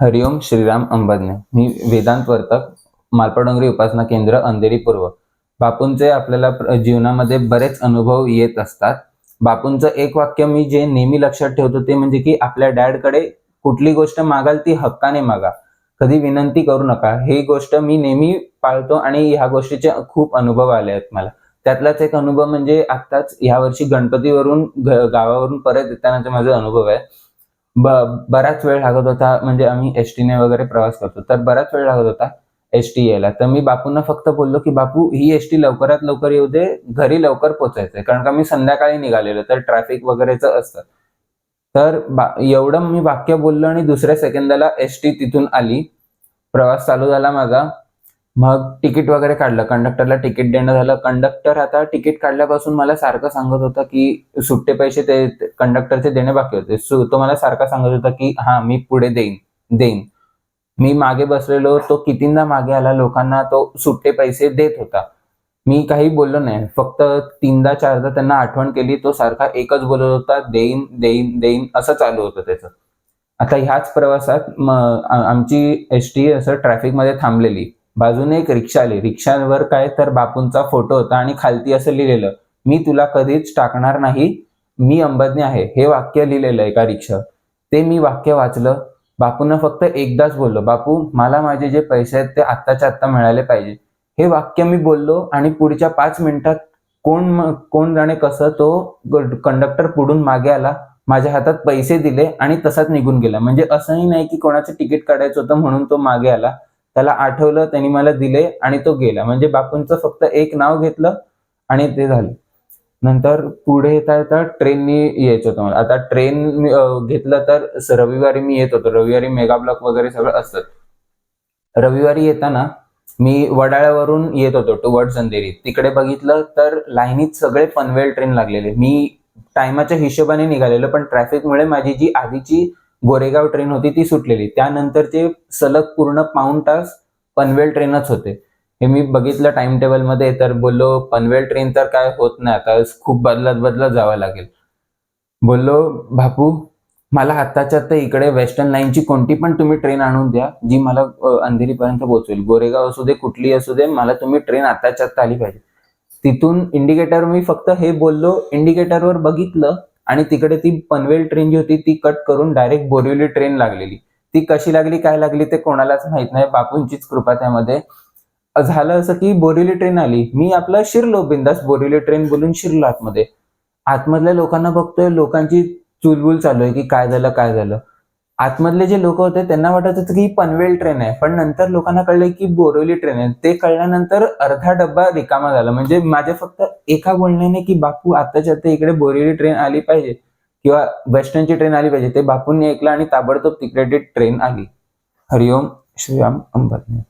हरिओम श्रीराम अंबदने मी वेदांत वर्तक मालपाडोंगरी उपासना केंद्र अंधेरी पूर्व. बापूंचे आपल्याला जीवनामध्ये बरेच अनुभव येत असतात. बापूंचं एक वाक्य मी जे नेहमी लक्षात ठेवतो ते म्हणजे की आपल्या डॅडकडे कुठली गोष्ट मागाल ती हक्काने मागा. कधी विनंती करू नका. ही गोष्ट मी नेहमी पाळतो आणि ह्या गोष्टीचे खूप अनुभव आले आहेत मला. त्यातलाच एक अनुभव म्हणजे आत्ताच ह्या वर्षी गणपतीवरून गावावरून परत येतानाचा माझा अनुभव आहे. ब बराच वेळ लागत होता म्हणजे आम्ही एस टीने वगैरे प्रवास करतो. तर बराच वेळ लागत होता एस टी यायला. तर मी बापूंना फक्त बोललो की बापू ही एस टी लवकरात लवकर येऊ दे घरी लवकर पोचायचंय कारण का मी संध्याकाळी निघालेलो तर ट्रॅफिक वगैरेचं असतं. तर बा एवढं मी वाक्य बोललो आणि दुसऱ्या सेकंदाला एस टी तिथून आली. प्रवास चालू झाला माझा. मग तिकीट वगैरे काढलं कंडक्टरला तिकीट देणं झालं. कंडक्टर आता तिकीट काढल्यापासून मला सारखं सांगत होता की सुट्टे पैसे ते कंडक्टरचे देणे बाकी होते. तो मला सारखा सांगत होता की हा मी पुढे देईन देईन. मी मागे बसलेलो तो कितींदा मागे आला लोकांना तो सुट्टे पैसे देत होता. मी काही बोललो नाही. फक्त तीनदा चारदा त्यांना आठवण केली तो सारखा एकच बोलत होता देईन देईन देईन असं चालू होतं त्याचं. आता ह्याच प्रवासात आमची एस टी असं ट्रॅफिकमध्ये थांबलेली. बाजूने एक रिक्षा आली. रिक्षावर काय तर बापूंचा फोटो होता आणि खालती असं लिहिलेलं मी तुला कधीच टाकणार नाही मी अंबज्ञ आहे. हे वाक्य लिहिलेलं एका रिक्षा. ते मी वाक्य वाचलं. बापूंना फक्त एकदाच बोललो बापू मला माझे जे पैसे आहेत ते आत्ताच्या आत्ता मिळाले पाहिजे. हे वाक्य मी बोललो आणि पुढच्या पाच मिनिटात कोण कोण जाणे कसं तो कंडक्टर पुढून मागे आला माझ्या हातात पैसे दिले आणि तसाच निघून गेला. म्हणजे असंही नाही की कोणाचं तिकीट काढायचं होतं म्हणून तो मागे आला. त्याला आठवलं त्यांनी मला दिले आणि तो गेला. म्हणजे बापूंचं फक्त एक नाव घेतलं आणि ते झालं. नंतर पुढे येता येता ट्रेननी यायचं होतं मला. आता ट्रेन घेतलं तर रविवारी मी येत होतो. रविवारी मेगा ब्लॉक वगैरे सगळं असत. रविवारी येताना मी वडाळ्यावरून येत होतो टू वर्ड्स अंधेरी. तिकडे बघितलं तर लाईनीत सगळे पनवेल ट्रेन लागलेले. मी टायमाच्या हिशोबाने निघालेलो पण ट्रॅफिकमुळे माझी जी आधीची गोरेगाव ट्रेन होती ती सुटलेली. त्यानंतरचे सलग पूर्ण पाऊण तास पनवेल ट्रेनच होते. हे मी बघितलं टाइम टेबलमध्ये तर बोललो पनवेल ट्रेन तर काय होत नाही आता खूप बदलत बदलत जावं लागेल. बोललो बापू मला आत्ताच्या आत्ता इकडे वेस्टर्न लाईनची कोणती पण तुम्ही ट्रेन आणून द्या जी मला अंधेरीपर्यंत पोहोचवेल. गोरेगाव असू दे कुठली असू दे मला तुम्ही ट्रेन आत्ताच्या आत्ता आली पाहिजे. तिथून इंडिकेटर मी फक्त हे बोललो इंडिकेटरवर बघितलं आणि तिकडे ती पनवेल ट्रेन जी होती ती कट करून डायरेक्ट बोरिवली ट्रेन लागलेली. ती कशी लागली काय लागली ते कोणालाच माहीत नाही. बापूंचीच कृपा त्यामध्ये. झालं असं की बोरिवली ट्रेन आली. मी आपला शिरलो बिंदास बोरिवली ट्रेन बोलून शिरलो आतमध्ये. आतमधल्या लोकांना बघतोय लोकांची चुलबुल चालू आहे की काय झालं काय झालं. आतमधले जे लोक होते त्यांना वाटत होतं की पनवेल ट्रेन आहे. पण नंतर लोकांना कळलं की बोरिवली ट्रेन आहे. ते कळल्यानंतर अर्धा डब्बा रिकामा झाला. म्हणजे माझ्या फक्त एका बोलण्याने की बापू आताच्या आता इकडे बोरिवली ट्रेन आली पाहिजे किंवा वेस्टर्नची ट्रेन आली पाहिजे. ते बापूंनी ऐकलं आणि ताबडतोब तिकडे ट्रेन आली. हरिओम श्रीराम अंबरने